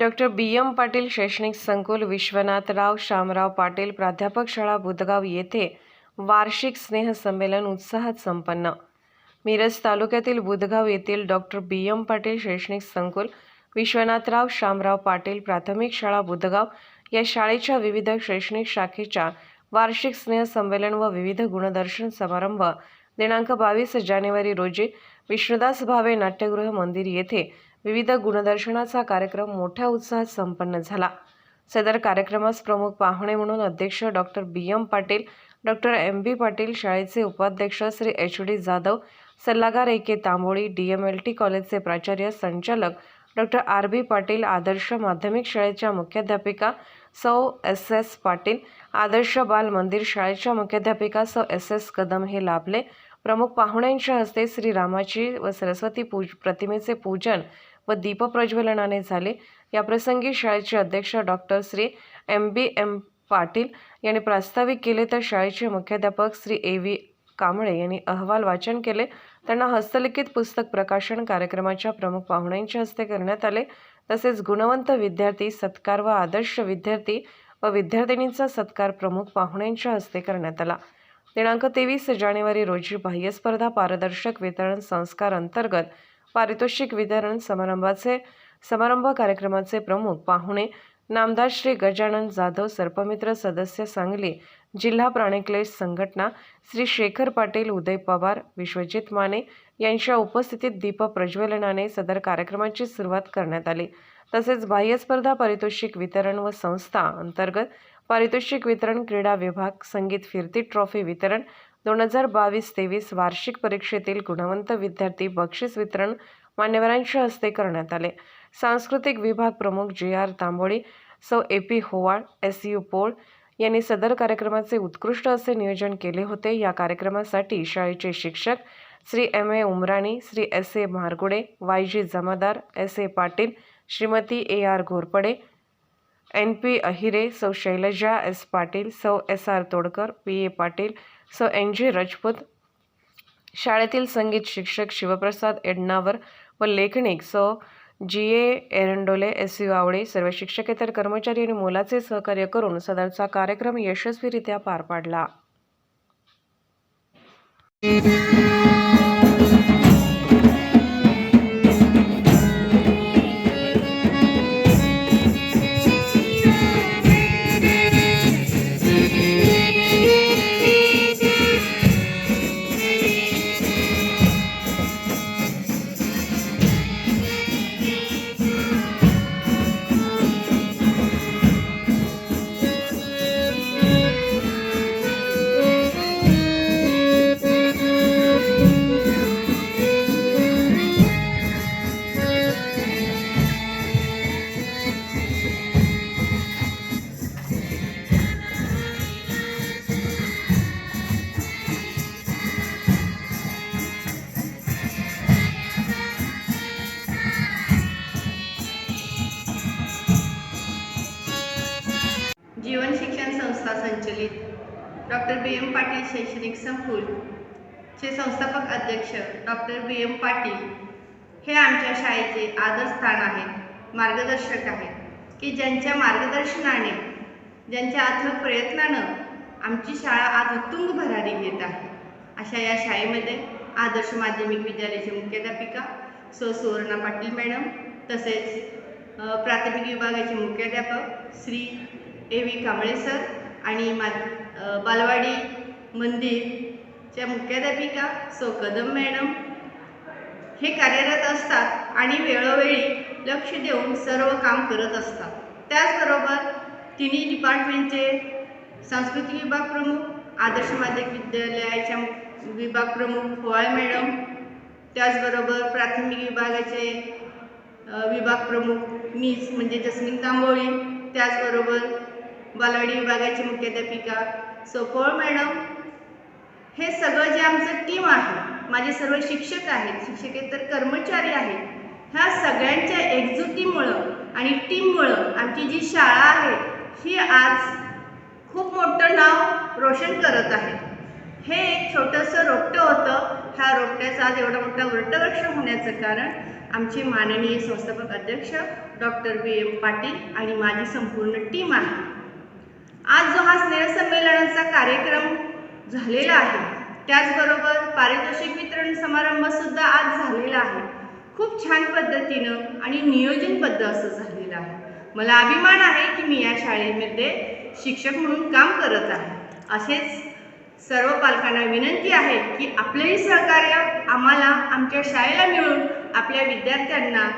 Doctor B M Patil शैक्षणिक संकुल विश्वनाथराव शामराव पाटील प्राध्यापक शाळा बुधगाव येथे वार्षिक स्नेहसंमेलन उत्साहात संपन्न. मिरज तालुक्यातील बुधगाव येथील डॉक्टर बी एम पाटील शैक्षणिक संकुल विश्वनाथराव शामराव पाटील प्राथमिक शाळा बुधगाव या शाळेच्या विविध शैक्षणिक शाखेच्या वार्षिक स्नेहसंमेलन व विविध गुणदर्शन समारंभ दिनांक बावीस जानेवारी रोजी विष्णुदास भावे नाट्यगृह मंदिर येथे विविध गुणदर्शनाचा कार्यक्रम मोठ्या उत्साहात संपन्न झाला. सदर कार्यक्रमास प्रमुख पाहुणे म्हणून अध्यक्ष doctor B. M. Patil doctor M. B. Patil शाळेचे उपाध्यक्ष श्री एच. डी. जाधव सल्लागार A. K. Tamboli D. M. L. T. कॉलेजचे प्राचार्य संचालक डॉक्टर आर. बी. पाटील आदर्श माध्यमिक शाळेच्या मुख्याध्यापिका सौ एस. एस. पाटील आदर्श बाल मंदिर शाळेच्या मुख्याध्यापिका सौ एस. एस. कदम हे लाभले. प्रमुख पाहुण्यांच्या हस्ते श्रीरामाची व सरस्वती पूज प्रतिमेचे पूजन व दीपप्रज्वलनाने झाले. याप्रसंगी शाळेचे अध्यक्ष doctor Shri M. B. M. Patil यांनी प्रास्ताविक केले. तर शाळेचे मुख्याध्यापक श्री ए. व्ही. कांबळे यांनी अहवाल वाचन केले. त्यांना हस्तलिखित पुस्तक प्रकाशन कार्यक्रमाच्या प्रमुख पाहुण्यांच्या हस्ते करण्यात आले. तसेच गुणवंत विद्यार्थी सत्कार व आदर्श विद्यार्थी व विद्यार्थिनींचा सत्कार प्रमुख पाहुण्यांच्या हस्ते करण्यात आला. दिनांक तेवीस जानेवारी रोजी बाह्यस्पर्धा पारदर्शक वितरण संस्कार अंतर्गत पारितोषिक वितरण समारंभाचे समारंभ कार्यक्रमाचे प्रमुख पाहुणे नामदार श्री गजानन जाधव सर्पमित्र सदस्य सांगली जिल्हा प्राणिक्लेश संघटना श्री शेखर पाटील उदय पवार विश्वजित माने यांच्या उपस्थितीत दीप प्रज्वलनाने सदर कार्यक्रमाची सुरुवात करण्यात आली. तसेच बाह्य स्पर्धा पारितोषिक वितरण व संस्था अंतर्गत पारितोषिक वितरण क्रीडा विभाग संगीत फिरती ट्रॉफी वितरण दोन हजार बावीस तेवीस वार्षिक परीक्षेतील गुणवंत विद्यार्थी बक्षीस वितरण मान्यवरांच्या हस्ते करण्यात आले. सांस्कृतिक विभाग प्रमुख जे आर तांबोळी सौ A P Howal S U Pol यांनी सदर कार्यक्रमाचे उत्कृष्ट असे नियोजन केले होते. या कार्यक्रमासाठी शाळेचे शिक्षक Shri M A Umrani Shri S A Margude Y G Jamadar S A Patil Shrimati A R Ghorpade N P Ahire सौ शैलजा एस पाटील सौ S R Todkar P A Patil स. एन. जी. राजपूत शाळेतील संगीत शिक्षक शिवप्रसाद एडनावर व लेखनिक स. जी. ए. एरंडोले एस. यू. आवळे सर्व शिक्षकेतर कर्मचारी आणि मोलाचे सहकार्य करून सदरचा कार्यक्रम यशस्वीरित्या पार पाडला. संचलित. डॉक्टर बी एम पाटील शैक्षणिक संकुल. चे संस्थापक अध्यक्ष डॉक्टर बी एम पाटील. हे आमच्या शाळेचे आदरस्थान आहेत मार्गदर्शक आहेत की ज्यांच्या मार्गदर्शनाने ज्यांच्या अथक प्रयत्नानं आमची शाळा आज उत्तुंग भरारी घेत आहे. अशा या शाळेमध्ये आदर्श माध्यमिक विद्यालयाची मुख्याध्यापिका सो सुवर्णा पाटील मॅडम तसेच प्राथमिक विभागाचे मुख्याध्यापक Shri A V Kamble sir आणि मा बालवाडी मंदिरच्या मुख्याध्यापिका सो कदम मॅडम हे कार्यरत असतात आणि वेळोवेळी लक्ष देऊन सर्व काम करत असतात. त्याचबरोबर तिन्ही डिपार्टमेंटचे सांस्कृतिक विभाग प्रमुख आदर्श माध्यमिक विद्यालयाच्या विभाग प्रमुख पोवाळ मॅडम त्याचबरोबर प्राथमिक विभागाचे विभाग प्रमुख मीच म्हणजे जस्मिन तांबोळी त्याचबरोबर बालवाडी विभागाची मुख्याध्यापिका. सोपोळ मॅडम हे सगळं जे आमचं टीम आहे माझे सर्व शिक्षक आहेत शिक्षकेतर कर्मचारी आहेत ह्या सगळ्यांच्या एकजुटीमुळं आणि टीममुळं आमची जी शाळा आहे ही आज खूप मोठं नाव रोशन करत आहे. हे एक छोटंसं रोपटं होतं. ह्या रोपट्याचं आज एवढं मोठं वृत्तवृक्ष होण्याचं कारण आमचे माननीय संस्थापक अध्यक्ष डॉक्टर बी एम पाटील आणि माझी संपूर्ण टीम आहे. आज जो हा स्नेहसंमेलनाचा कार्यक्रम झालेला आहे त्याचबरोबर पारितोषिक वितरण समारंभ सुद्धा आज झालेला आहे. खूप छान पद्धतीनं आणि नियोजनबद्ध असं झालेलं आहे. मला अभिमान आहे की मी या शाळेमध्ये शिक्षक म्हणून काम करत आहे. असेच सर्व पालकांना विनंती आहे की आपलेही सहकार्य आम्हाला आमच्या शाळेला मिळून आपल्या विद्यार्थ्यांना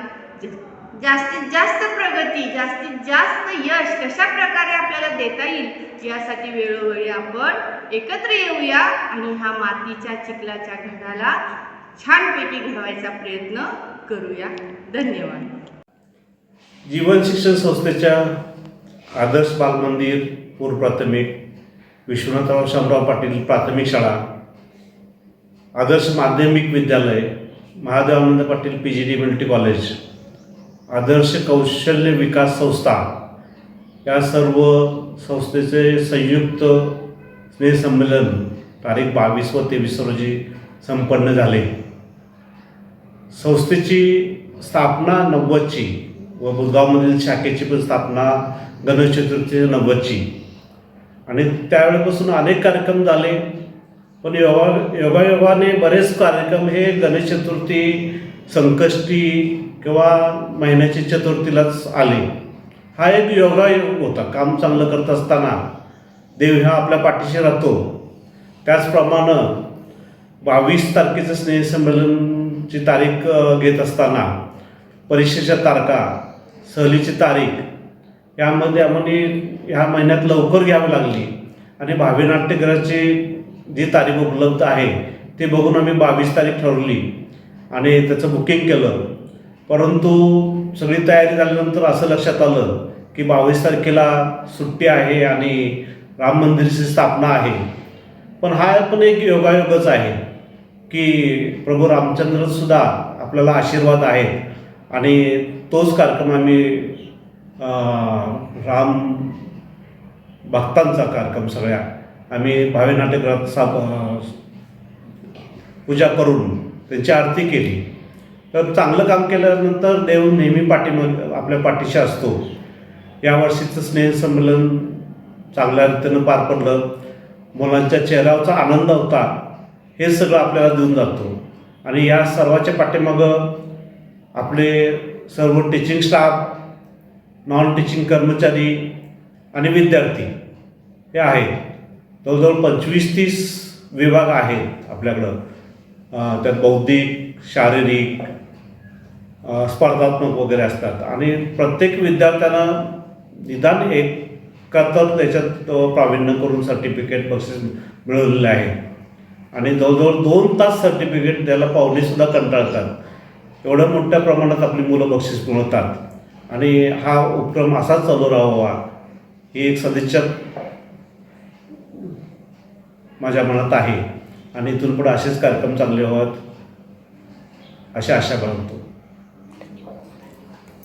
जास्तीत जास्त प्रगती जास्तीत जास्त यश कशा प्रकारे आपल्याला देता येईल यासाठी वेळोवेळी आपण एकत्र येऊया आणि ह्या मातीच्या चिखलाच्या घडाला छानपैकी घडवायचा प्रयत्न करूया. धन्यवाद. जीवन शिक्षण संस्थेच्या आदर्श बालमंदिर पूर्व प्राथमिक विश्वनाथराव शामराव पाटील प्राथमिक शाळा आदर्श माध्यमिक विद्यालय Mahadevanand Patil P G D military college. आदर्श कौशल्य विकास संस्था या सर्व संस्थेचे संयुक्त स्नेहसंमेलन तारीख बावीस व तेवीस रोजी संपन्न झाले. संस्थेची स्थापना नव्वदची व बुधगावमधील शाखेची पण स्थापना गणेश चतुर्थी नव्वदची. आणि त्यावेळेपासून अनेक कार्यक्रम झाले पण योगा योगायोगाने बरेच कार्यक्रम हे गणेश चतुर्थी संकष्टी किंवा महिन्याची चतुर्थीलाच आले. हा एक योगायोग होता. काम चांगलं करत असताना देव हा आपल्या पाठीशी राहतो. त्याचप्रमाणे बावीस तारखेचं स्नेहसंमेलनची तारीख घेत असताना परीक्षेच्या तारखा सहलीची तारीख यामध्ये आम्हाला ह्या महिन्यात लवकर घ्यावी लागली. आणि भावी नाट्यगृहाची जी तारीख उपलब्ध आहे ते बघून आम्ही बावीस तारीख ठरवली. आणि त्याचं बुकिंग केलं. परंतु सगळी तयारी झाल्यानंतर असं लक्षात आलं की बावीस तारखेला सुट्टी आहे आणि राम मंदिराची स्थापना आहे. पण हा पण एक योगायोगच आहे की प्रभू रामचंद्रसुद्धा आपल्याला आशीर्वाद आहेत आणि तोच कार्यक्रम आम्ही राम भक्तांचा कार्यक्रम सगळ्या आम्ही भावी नाट्यगृहात सा पूजा करून त्यांची आरती केली. तर चांगलं काम केल्यानंतर देव नेहमी पाठीमाग आपल्या पाठीशी असतो. यावर्षीचं स्नेहसंमेलन चांगल्या रीतीनं पार पडलं. मुलांच्या चेहऱ्यावरचा आनंद होता. हे सगळं आपल्याला देऊन जातो. आणि या सर्वाच्या पाठीमागं आपले सर्व टीचिंग स्टाफ नॉन टीचिंग कर्मचारी आणि विद्यार्थी हे आहेत. जवळजवळ पंचवीस तीस विभाग आहेत आपल्याकडं. त्यात बौद्धिक शारीरिक स्पर्धात्मक वगैरे असतात. आणि प्रत्येक विद्यार्थ्यांना निदान एक तर त्याच्यात प्राविण्य प्रावीण्य करून सर्टिफिकेट बक्षीस मिळवलेले आहे. आणि जवळजवळ दोन तास सर्टिफिकेट द्यायला पाहुणेसुद्धा कंटाळतात. एवढ्या मोठ्या प्रमाणात आपली मुलं बक्षीस मिळवतात. आणि हा उपक्रम असाच चालू राहावा ही एक सदिच्छा माझ्या मनात आहे. आणि इथून पुढे असेच कार्यक्रम चांगले व्हावेत अशी आशा बाळगतो.